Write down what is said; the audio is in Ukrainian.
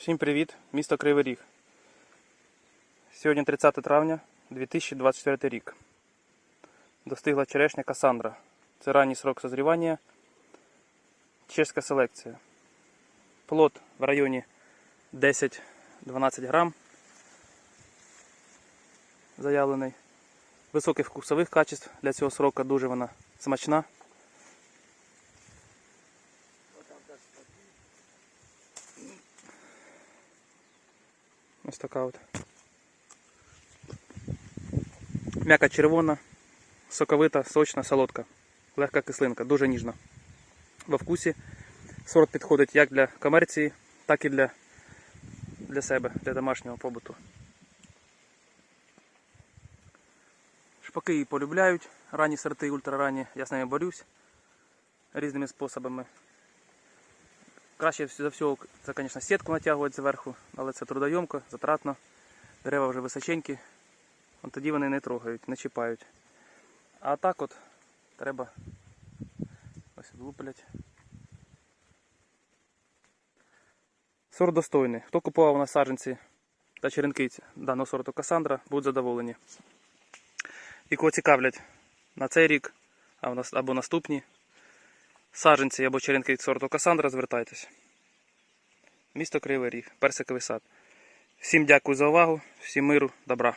Всім привіт, місто Кривий Ріг. Сьогодні 30 травня 2024 рік. Достигла черешня Касандра. Це ранній срок созрівання. Чешська селекція. Плод в районі 10-12 грам. Заявлений. Високих вкусових качеств для цього срока дуже вона смачна. Ось така от. М'яка червона, соковита, сочна, солодка, легка кислинка, дуже ніжна. Во вкусі сорт підходить як для комерції, так і для, для себе, для домашнього побуту. Шпаки її полюбляють, ранні сорти, ультраранні, я з ними борюсь різними способами. Краще за всього, це, звісно, сітку натягувати зверху, але це трудойомко, затратно. Дерева вже височенькі, от тоді вони не трогають, не чіпають. А так от треба ось влуплять. Сорт достойний. Хто купував на саджанці та черенки даного сорту Касандра, будуть задоволені. І кого цікавлять на цей рік нас- або наступні саджанці або черенки від сорту Касандра, звертайтесь. Місто Кривий Ріг, персиковий сад. Всім дякую за увагу, всім миру, добра.